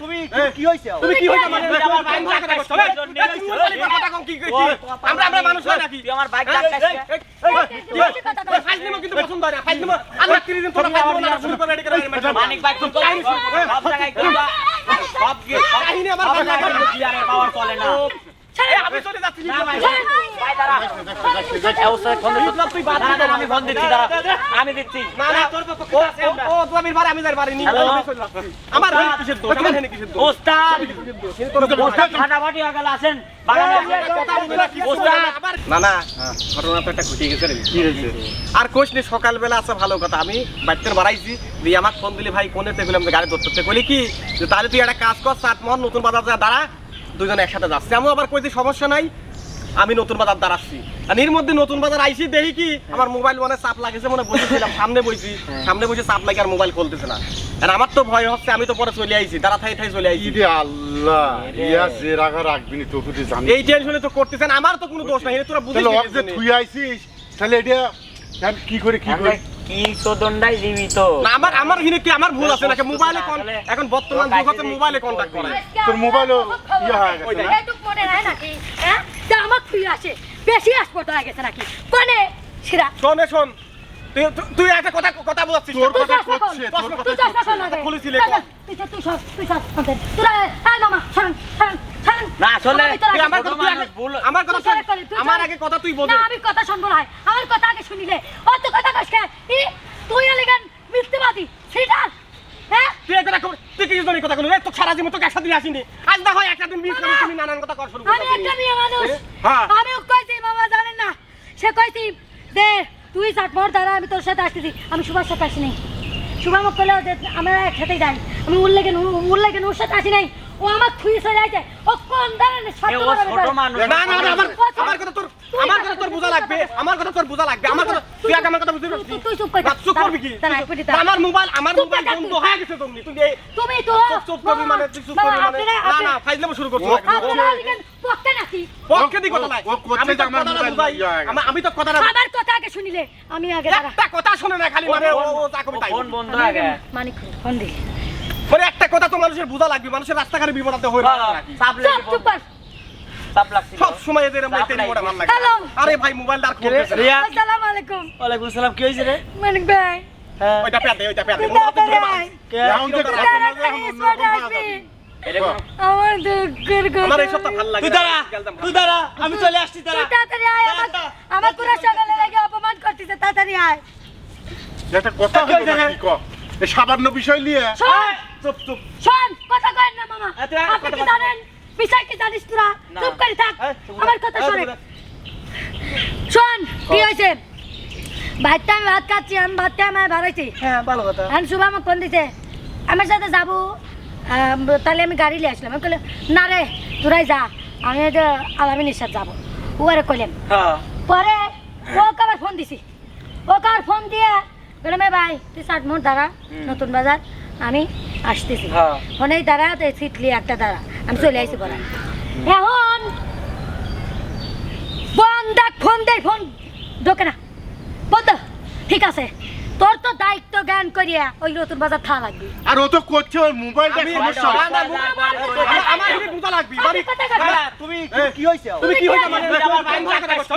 তুমি কি হইছে তুমি কি হইছে মানে আমার বাইক কথা ডাক কইছো, কাটছিস, এই, জন্য এই, তুমি কথা কম কি কইছি? আমরা আমরা মানুষ হয় নাকি? তুই আমার বাইক কিন্তু পছন্দ হয় না, ফাইজলিমো। আমরা 30 দিন তোরা ফাইজলিমো না শুরু করে রেডি করে রেডি করে। মানিক ভাই তুই তো সব জায়গায় সব কাহিনী আমার পাওয়ার চলে না। আমি চলে যাচ্ছি আমি ফোন দিচ্ছি আমি দিচ্ছি। আমরা। আমির আমি যাই পারিনি। আমার আমার ফাটাফাটি হয়ে গেল আসেন। আর কোশ নি সকালবেলা আছে ভালো কথা। আমি বাইতে বাড়াইছি দিয়ে আমাকে ফোন দিলি ভাই কোনে গাড়ি ধরতে কইলি কি তাহলে তুই একটা কাজ কর সাত মন নতুন বাজার যা দাঁড়া। দুজন একসাথে যাচ্ছি। আমি আবার কইছি সমস্যা নাই আমি নতুন বাজার দাঁড়াচ্ছি আর এর মধ্যে নতুন বাজার আইসি দেখি কি আমার মোবাইল মনে চাপ লাগেছে মনে বসেছিলাম সামনে বইছি সামনে বসে চাপ লাগে আর মোবাইল খুলতেছে না। আর আমার তো ভয় হচ্ছে আমি তো পরে চলে আইছি দাঁড়া থাই থাই চলে আইছি। আল্লাহ ইয়া যে রাখা রাখবি নি তোকে জানি। এই টেনশনে তো করতেছেন আমার তো কোনো দোষ নাই তোরা বুঝিস তুই আইছিস তাহলে এটা কি করে কি করে? কি তো জীবিত। আমার আমার হিনে কি আমার ভুল আছে নাকি? মোবাইলে কোন এখন বর্তমান যুগ হচ্ছে মোবাইলে কন্টাক্ট করে। তোর মোবাইলও ইয়ে হয়ে গেছে এইটুক মনে নাই নাকি? হ্যাঁ? যা আমার ফিরে আসে। বেশি আসপট হয়ে গেছে নাকি? কোনে? সেরা। শোনে শোন। তুই তুই- তুই একটা কথা কথা বলছিস। তোর কথা করছে কথা। খুলেছিলে। তুই তুই তুই মামা। না, আসলে তুই আমার কথা তুই আমার কথা তুই তুই- তুই আমার আগে কথা তুই বল। না, আমি কথা শুনব না। আমার কথা আগে শুনিলে ও তো কথা কস কে? ই, তুই এলিগান মিথ্যেবাদী সিটার হ্যাঁ তুই একটা কর তুই কি জন্য এই কথা বললি তো সারা জীবন তোকে একসাথে দিয়ে আসিনি। আজ না হয় একটা দিন মিস করে তুমি নানান কথা কর শুরু আমি একটা মেয়ে মানুষ। হ্যাঁ। আমি কইছি বাবা জানেন না সে কইছি দে তুই চাটমোর দ্বারা আমি তোর সাথে আসতেছি। আমি সুভার সাথে আসি নাই শুভ আমাকে কইলো যে আমরা একসাথে যাই। আমি উল্লেখে উল্লেখে ওর সাথে আসি নাই। ও আমার থুই চলে আছে ও কোন ধরনের না না না আমার আমার কথা তোর আমার কথা তোর বোঝা লাগবে? আমার কথা তোর বোঝা লাগবে? আমার কথা তুই আগে আমার কথা বুঝতে পারছিস তুই- চুপ করে চুপ করবি কি। আমার মোবাইল আমার মোবাইল বন্ধ হয়ে গেছে তুমি তুই এই- তুমি তো চুপ করবি মানে তুই চুপ করবি মানে না না ফাইজলামো শুরু এলিগান পক্ষে নাকি পক্ষে দি কথা নাই। আমি তো আমার মোবাইল। আমি- আমি তো কথাটা আমার কথা আগে শুনিলে আমি আগে একটা কথা শুনে না খালি মানে ও তাই। ফোন বন্ধ আগে। ফোন দি একটা কথা তো মানুষের বোঝা লাগবে মানুষের রাস্তাঘাটে বিপদাতে হয়ে চাপ চুপ সব সময় এদের আমরা তেল মোড়া ভালো লাগে আরে ভাই মোবাইল দাঁড় করতেছে রিয়া। আসসালামু আলাইকুম ওয়ালাইকুম সালাম কি হইছে রে? মানিক ভাই। হ্যাঁ। ওইটা পেতে ওইটা পেতে মোবাইল তাড়াতাড়ি ধরে আয়। এখন যে তুই ঘটনা তাড়াতাড়ি এখন স্পটে অন্যরকম আসবি। এরকম? আমার দুঃখের কথা। আমার এই সপ্তাহ ভালো লাগে তুই দাঁড়া তুই দাঁড়া আমি চলে আসছি দাঁড়া। তাড়াতাড়ি আয়, আমার- আমার পুরো সকালে লেগে অপমান করতেছে, তাড়াতাড়ি আয়। একটা কথা হইল না, কি? ক সামান্য বিষয় নিয়ে চুপ চুপ। শোন, কথা কয়েন না মামা। আপনি কি জানেন? বিষয় কি জানিস তোরা? চুপ করে থাক। আমার কথা শোনে। শোন, কি হয়েছে? আমি ভাত খাচ্ছি, আমি বাড়াইছি। হ্যাঁ ভালো কথা। এখন শুভ আমাকে ফোন দিছে। আমার সাথে যাব। তাহলে আমি গাড়ি নিয়ে আসলাম। আমি না রে তোরাই যা। আমি আলামিনের সাথে যাব। ও আরে কইলাম হ্যাঁ। পরে ওকে আবার ফোন দিছি। ওকে আর ফোন দিয়ে বললাম "এ ভাই তুই ষাট মোট দাঁড়া নতুন বাজার। আমি আসতেছি। হ্যাঁ। ফোনেই দাঁড়া তো সিটলি একটা দাঁড়া। আমি চলে আসি পরে এখন বন্ধ দেখ ফোন দে ফোন ঢোকে না। বন্ধ ঠিক আছে। তোর তো দায়িত্ব জ্ঞান করিয়া ওই নতুন বাজার থা লাগবে। আর ও তো করছে ওর মোবাইলটা সমস্যা না, না, আমার- আমার হিনে বোঝা লাগবে মানে না, তুমি কি হইছে? তুমি কি হইছে? মানে আমার বাইক কথা কইছো,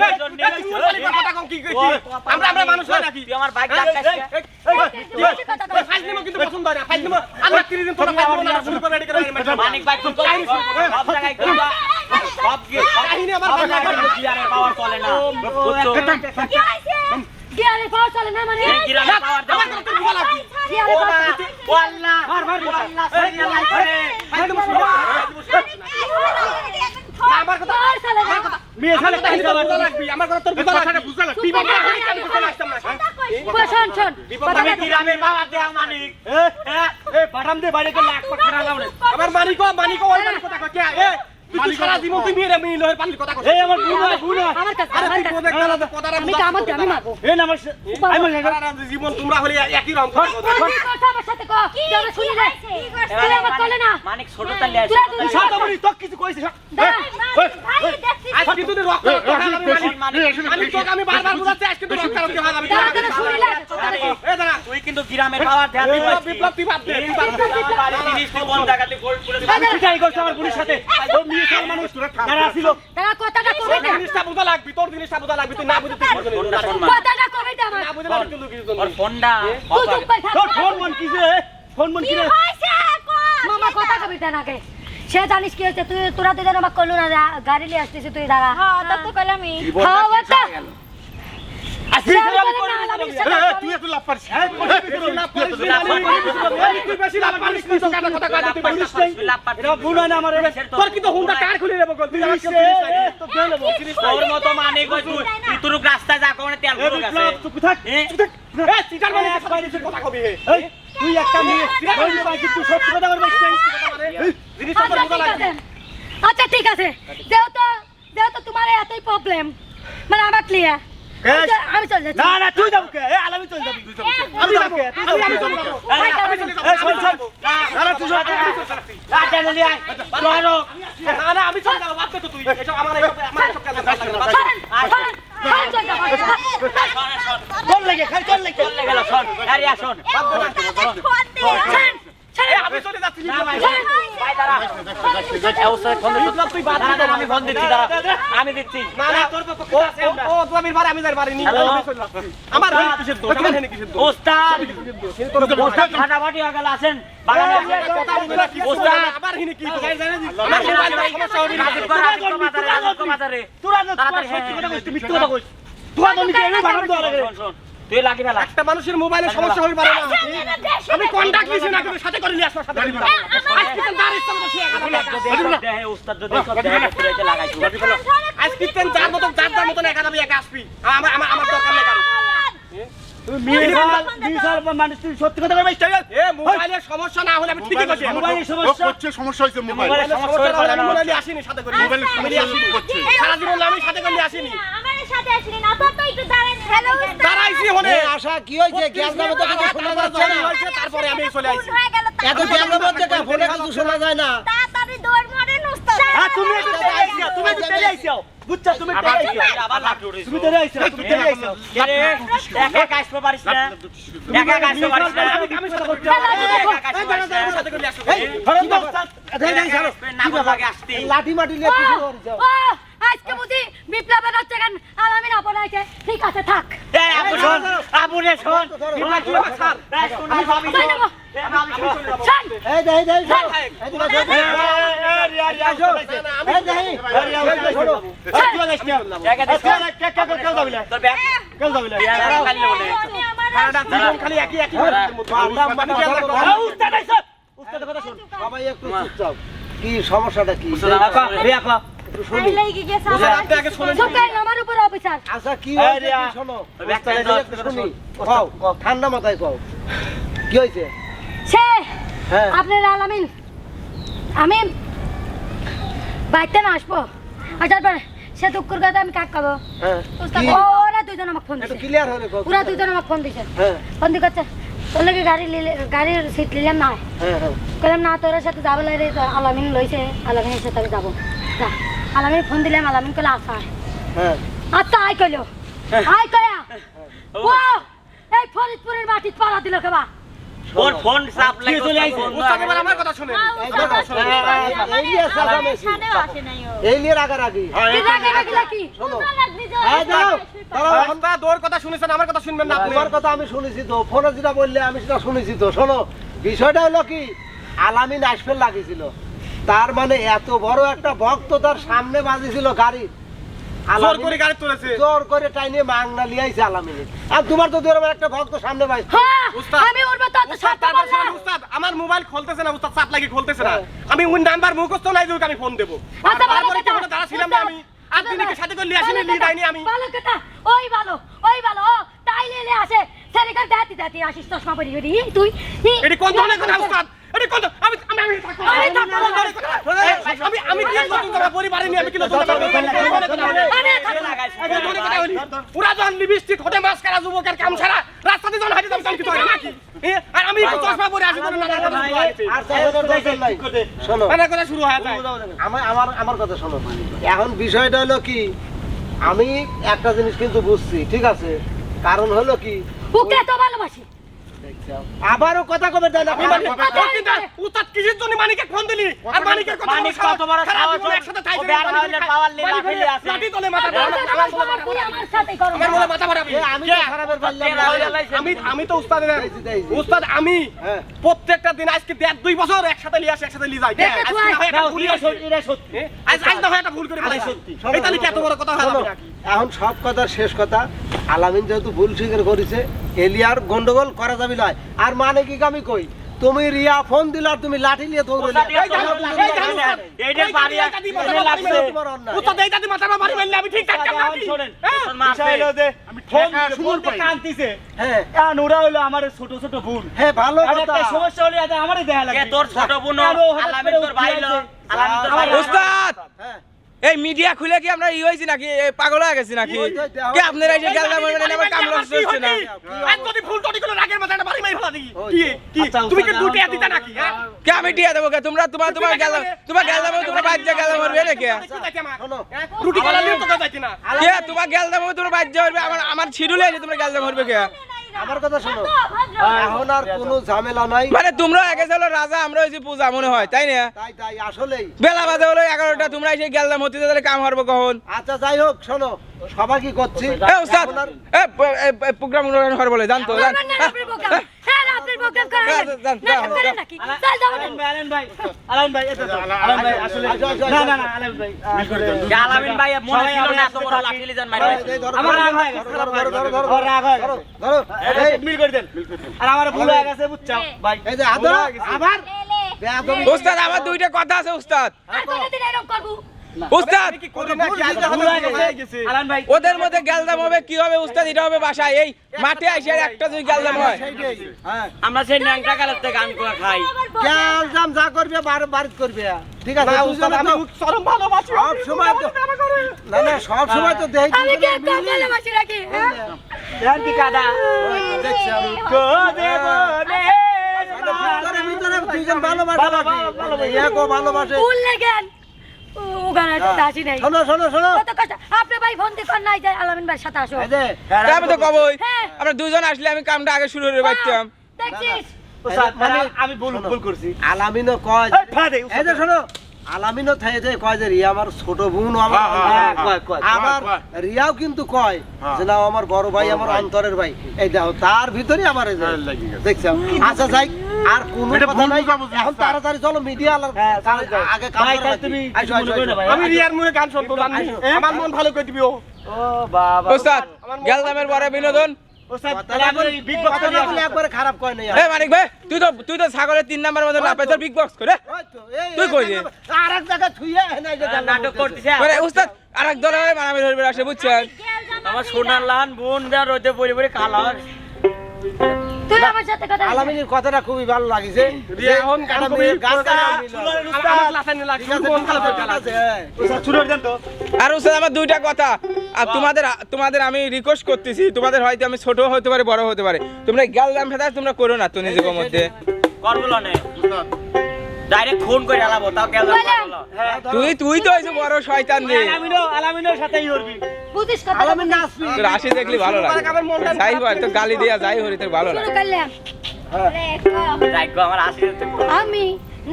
তুমি বলি কথা কম কি কইছি? আমরা আমরা মানুষ হয় নাকি? তুই আমার বাইক এই, ডাক এই, এই, এই, এই, এই, ফাইজলিমো কিন্তু পছন্দ হয় না, ফাইজলিমো। আমরা 30 দিন তোরা ফাইজলিমো না শুরু করে। মানিক ভাই তুই তো সব জায়গায় কিনবা সব কি কাহিনী আমার। বিয়ারের পাওয়ার চলে না। বুঝছ কি হয়েছে কি আরে চলে না মানে? এই পাওয়ার আমার কথা লাগবে। কি? আরে ও পাওয়া মা, চলে? আল্লাহ ও আল্লাহ করে। আমার কথা পাওয়া চলে মেয়ে ছেলে কাহিনী তোর বোঝা আমার কথা তোর বোঝা বুঝা লাগবে। বিপদ আমি কথা লাগতাম না। শোন শোন আমি গ্রামের পাওয়ার দেওয়া মানিক। এ পাঠাম দে বাইরে বাড়িতে লাখ টাকা লাগাও রে আমার মানিকো মানিকো ওই মানিক কথা কে এ তুই তো সারা জীবন তুই মেয়েরা মেয়ে লহের পালির কথা করছিস। এই আমার ভুল হয় ভুল হয় আমার কাছে আরে আমার তুই বোধহয় কালাতে কথাটা আমি বুঝাচ্ছিস কামড় তোকে আমি না। মারবো না আমার আমি মনে সারা জীবন তোমরা হলে একই রকম কথা বলছো। তোরা কি করছ আমার সাথে কো তোরা শুনি রে তুই আমার কোলে না মানিক ছোট তালে আছে দুজন ছোট বলি তো কিছু কইছিস আজকে তুই রক্ত রক্ত খাওয়াবি মানে। আমি তোকে আমি বারবার বুঝাচ্ছি আজকে তুই রক্ত রে তোরা দুজন। এ দাঁড়া তুই কিন্তু গ্রামের পাওয়ার ধ্যান দিবি বিপ্লব তুই বাদ দে তুই বাদ দে আমি চিটাই করছি আমার বোনের সাথে। ও মেয়ে ছেলে মানুষ যারা ছিল তারা কথাটা কবে তোর দে জিনিসটা বুঝা লাগবি তোর জিনিসটা বুঝা লাগবি তুই না বুঝে তুই ফোনটা কথাটা কবে দে আমার? না বুঝে না কিন্তু লুকিয়ে ওর ফোনটা তুই করে থাক তোর ফোন মন কি রে ফোন মন কি রে মামা কথা কবি দে নাকে সে জানিস কি হয়েছে? তুই তোরা দুজন আমাকে কইলো না গাড়ি নিয়ে আসতেছিস তুই দাঁড়া। হ্যাঁ তো কইলামই। হ্যাঁ তুই এত লাভ পারিস, হয় না আমার তোর কিন্তু হুন্ডা কার খুলে দেবো তুই আমার এ, এ, তো দে নেব। তোর মতো মানে কই তুই তুই তোর রাস্তায় যা কোনে তেল কথা কবি। তুই একটা আচ্ছা ঠিক আছে। আচ্ছা ঠিক আছে। যেহেতু যেহেতু তোমার এতই প্রবলেম মানে আমার ক্লিয়ার আমি চলে যাচ্ছি না না তুই যাব কে এ আলামি চল যাবি আমি যাব চলে যাব চলে যাব এই। না, না, তুই। না। না না চলে যাব বাদ দে তো তুই আমার আমার কাজ চলে যাচ্ছি তুই আমি দিচ্ছি, দাঁড়া। না হয়ে হ্যাঁ। তুই লাগি একটা মানুষের মোবাইলে সমস্যা হতে পারে না আমি কন্টাক্ট দিছি না কিন্তু সাথে করে নিয়ে আসো সাথে সমস্যা না হলে আমি ঠিকই করছি। সমস্যা? হয়েছে মোবাইল। সমস্যা হলে আমি মোবাইলে আসিনি সাথে করে। সমস্যা সারা জীবন আমি সাথে করে আসিনি। দাঁড়াইছি হলে আশা কি হয়েছে? গ্যাস নামে তো কিছু শোনা যাচ্ছে না। তারপরে আমি চলে আইছি এত গ্যাস নামের থেকে ফোনে কিছু শোনা যায় না। হ্যাঁ তুমি একটু তেলে আইছো তুমি একটু তেলে আইছো বুঝছ তুমি তেলে আইছো আবার লাঠি তুমি তেলে আইছো তুমি তেলে আইছো একা একা আসতে পারিস না। একা একা পারিস না। আমি সাথে করছি একা একা পারিস না সাথে করে আসো ধরো তো না লাগে আসতে লাঠি মাটি নিয়ে কিছু করছে? ও, আজকে বুঝি বিপ্লবের হচ্ছে কেন আর আমি না পড়াইছে ঠিক আছে থাক আপু শোন আপু রে শোন বিপ্লব, আমি ভাবি শোন দেই এই রিয়া রিয়া শোন এই দেই কে কে কেউ তোর ব্যাগ কেউ যাবি না খালি বলে সারাটা জীবন খালি একই একই মানে কি আমরা উস্তাদ উস্তাদ কথা শুন সবাই একটু চুপচাপ কি সমস্যাটা কি রিয়া কো আচ্ছা ঠান্ডা মাথায় কও। কি হয়েছে? সে হ্যাঁ। আপনার আলামিন আমি বাইতে না আসব। আসার পরে সে দুঃখের কথা আমি কাক খাব হ্যাঁ? ওরা দুজন আমাকে ফোন দিছে। ওরা দুজন আমাকে ফোন দিছে। হ্যাঁ। ফোন দিয়ে করছে তোর লাগে গাড়ি লিলে গাড়ির সিট নিলাম না। হ্যাঁ হ্যাঁ। কইলাম না তোর সাথে যাব লাগে আলামিন লইছে। আলামিনের সাথে আমি যাব। যা। আলামিন ফোন দিলাম আলামিন কইলে আসা হ্যাঁ। আচ্ছা আই কইলো। আই কয়া ও। এই ফরিদপুরের মাটিত পাড়া দিল কেবা। ওর ফোন সাপ লাগে চলে আইছে? আমার কথা শুনেন। এই দেখো, এই নিয়ে চেঁচামেচি। এই নিয়ে রাগারাগি। কি লাগে লাগিলা কি শোনো। হ্যাঁ দাও কথা শুনেছেন আমার কথা শুনবেন না আপনি। তোমার কথা আমি শুনেছি তো ফোনে যেটা বললে আমি সেটা শুনেছি তো। শোনো বিষয়টা হলো কি আলামিন আসফেল লাগিয়েছিল। তার মানে এত বড় একটা ভক্ত তার সামনে বাজিছিল গাড়ি। জোর করে গাড়ি তুলেছে। জোর করে টাইনে মাংনা লিয়াইছে আলামিন। আর তোমার তো এরকম একটা ভক্ত সামনে বাজ উস্তাদ, আমি বললাম উস্তাদ আমার মোবাইল খুলতেছে না উস্তাদ চাপ লাগি খুলতেছে না। হ্যাঁ। আমি ওই নাম্বার মুখস্থ নাই যে ওকে আমি ফোন দেবো। আচ্ছা, ভালো কথা। না আমি। আর আচ্ছা, দিনকে সাথে করে নিয়ে আসিনি ভালো নিয়ে কথা, আমি। ভালো কথা ওই ভালো ওই ভালো ও তাই লেলে আসে। সেরিকার দাতি দাতি আসিস চশমা পরি তুই। এটি কোন ধরনের কথা উস্তাদ? মনে শোনো, শুরু হয়ে আমার কথা শোনো এখন বিষয়টা হলো কি আমি একটা জিনিস কিন্তু বুঝছি ঠিক আছে কারণ হলো কি ওকে তো ভালোবাসি আবারও কথা কবে মানি- কিসের জন্য মানিকে ফোন দিলি? আর মানিকের কথা মানিক কত বড় সাহস একসাথে বের খা- পাওয়ার আছে। লাঠি তলে মাথা আমার সাথে করো। আমার বলে মাথা। আমি খারাপের আমি আমি তো উস্তাদ। উস্তাদ আমি হ্যাঁ। প্রত্যেকটা দিন আজকে দেড় দুই বছর একসাথে লিয়ে আসি একসাথে লিয়ে যাই। সত্যি। আজ আজ না হয় একটা ভুল করে ফেলাইছি। শোনো, এই তাহলে কি এত বড় কথা নাকি? এখন সব কথা শেষ কথা আলামিন যেহেতু ভুল স্বীকার করেছে এলিয়ার গন্ডগোল করা যাবে নয় আর মানে কি আমি কই? তুমি রিয়া ফোন দিলা আর তুমি লাঠি নিয়ে হ্যাঁ? হ্যাঁ ছোট ছোট বোন। হ্যাঁ ভালো সমস্যা হলে আমারই দেখা লাগে তোর ছোট বোন তোর ভাই উস্তাদ! হ্যাঁ। এই মিডিয়া খুলে কি আমরা ই হয়েছি নাকি পাগল হয়ে গেছি নাকি যে কি আপনারা এই গেলাম জাতি মানে আমার কাম নষ্ট হচ্ছে না? আর যদি ভুল টটি করে রাগের মাথায় একটা বাড়ি মারি ফেলা দিই। কি? কি? আচ্ছা, তুমি কি উস্তাদ, দুটি আমার নাকি, হ্যাঁ? কে আমি টিয়া দেবো কে? তোমরা তোমার তোমার গেলাম তোমার গেলাম তোমার বাচ্চা গেলাম মরবে নাকি দেখতে যাইতে আমার। শোনো হ্যাঁ? রুটি কলা নিয়ে তো যাইতে না। কে তোমার গেলাম তোমার বাচ্চা মরবে আমার আমার ছিড়ুলে তোমার গেলাম মরবে কে আমার কথা শোনো। এখন আর কোনো ঝামেলা নাই। মানে তোমরা আগে হলো রাজা আমরা হয়েছি পূজা মনে হয় তাই না? তাই তাই আসলেই। বেলা বাজে হলো এগারোটা তোমরা এসে গেলাম হতে তাহলে কাম হারবো কখন? আচ্ছা যাই হোক শোনো সবাই কি করছি? এ উস্তাদ এ প্রোগ্রাম হর বলে জানতো জান। আমার না রাতের প্রোগ্রাম হ্যাঁ রাতের প্রোগ্রাম করা হ্যাঁ, যান, যান, করে নাকি? চল যাও আলামিন ভাই আলামিন ভাই এটা আলামিন ভাই আসলে না। না না আলামিন ভাই। যে আলামিন ভাই মনে ছিল না এত বড় লাঠি। লিজান মারি আমার রাগ হয়ে ধরো, ধরো, ধরো, ধরো, রাগ হয়ে ধরো, ধরো, এই, মিল করে দেন। আর আমার ভুল হয়ে গেছে বুঝছ ভাই। এই যে হাত ধরো, আবার। উস্তাদ আমার দুইটা কথা আছে উস্তাদ। আর কোনদিন এরকম করব? উস্তাদ! কি কি হয়ে হয়ে ওদের মধ্যে গেলদাম হবে কি হবে উস্তাদ? এটা হবে বাসায়। এই মাঠে আইসে একটা যদি গেলদাম হয়। হ্যাঁ। আমরা সেই ন্যাংটা কালের থেকে গান করে খাই। গ্যাল জাম যা করবে বার- বাড়িত করবে। ঠিক আছে উস্তাদ, আমি চরম ভালোবাসি। সব সময় তো না না সব সময় তো দেখি আমি কি ভালোবাসি নাকি হ্যাঁ? কি কাদা? দেখছি আমি। গো দেবনে ভিতরে ভিতরে দুইজন ভালোবাসে ভালো, নাকি? ভালো, ভালোবাসে। ভুল লেগেন ও গানা হাসি নাই। শোনো শোনো শোনো। কত কষ্ট ভাই ফোন কর নাই আলামিন ভাই সাথে আসো। এই আমি তো কবই। হ্যাঁ। আমরা দুজন আসলে আমি কামটা আগে শুরু করে পারতাম মানে আমি ভুল ভুল করছি। আলামিনও কয় শোনো। আলামিনও থেকে যে কয় যে রিয়া আমার ছোট বোন আমার হ্যাঁ, হ্যাঁ, হ্যাঁ, অন্তরের। কয়, কয়, আমার রিয়াও কিন্তু কয়। যে না আমার বড় ভাই আমার অন্তরের ভাই। এই দেখো তার ভিতরে আমার। দেখছ? আচ্ছা যাই আর কোনো কথা নাই। এখন তাড়াতাড়ি চলো মিডিয়া। আগে। তুমি। আমি রিয়ার মুখে গান শুনব আমার মন ভালো করে দিবি ও। ও বাবা। উস্তাদ গেলদামের পরে বিনোদন। উস্তাদ কথা তাহলে না আমি বলে- বিগ বক্স কথা না বলে একবারে খারাপ কয় নাই মানিক ভাই তুই তো তুই তো ছাগলের তিন নাম্বার মতো না পাই তোর বিগ বক্স করে। তুই কই জায়গা- যে? আর এক জায়গায় থুইয়ে এনে এই যে গান নাটক। করতেছে। মানে উস্তাদ আরেক দলে মারামারি ধরবে আসে বুঝছেন? আমার সোনার লান বোন যা রয়েছে পড়ে পড়ে কালা তুই আমার সাথে কথা আলামিনের কথাটা খুবই ভালো লাগিছে এখন গান কবি, মেয়ের গাছ প্রোগ্রাম, গান নিল। আমার- আমার লাফাই নিলা, ঠিক আছে, খারাপ হয়ে ঠিক গেল। আছে, হ্যাঁ। উস্তাদ শুরু দেন তো আর উস্তাদ আমার দুইটা কথা। আর তোমাদের তোমাদের আমি রিকোয়েস্ট করতেছি তোমাদের হয়তো আমি ছোট হতে পারে বড় হতে পারে। তোমরা গেলদাম ফেদা তোমরা করো না তো নিজেদের মধ্যে। নে ডাইরেক্ট ফোন করে আলাবো তাও গেল তুই তুই তো হয়েছে বড় শয়তান রে। আলামিনের সাথেই করবি বুঝিস কথা আলামিন। তোর আসি দেখলি ভালো লাগে। যাই হয় তো গালি দেয়া যাই হরি তোর ভালো লাগে। হ্যাঁ। যাই গো আমার আসি আমি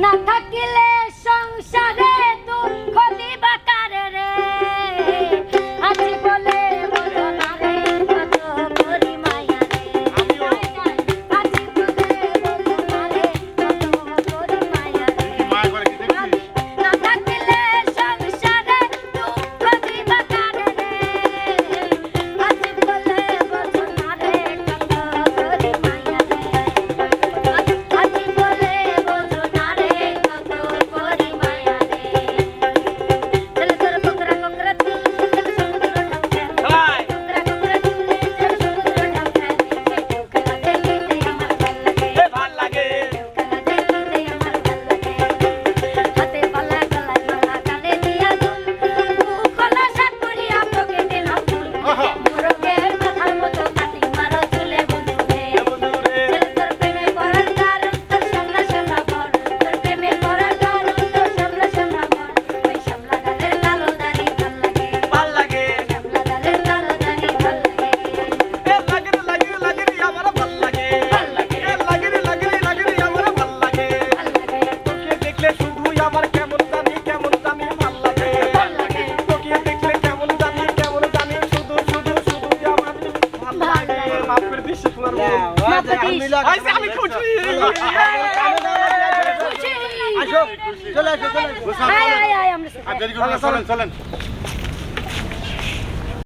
না থাকিলে সংসারে দুঃখ দিবা আসো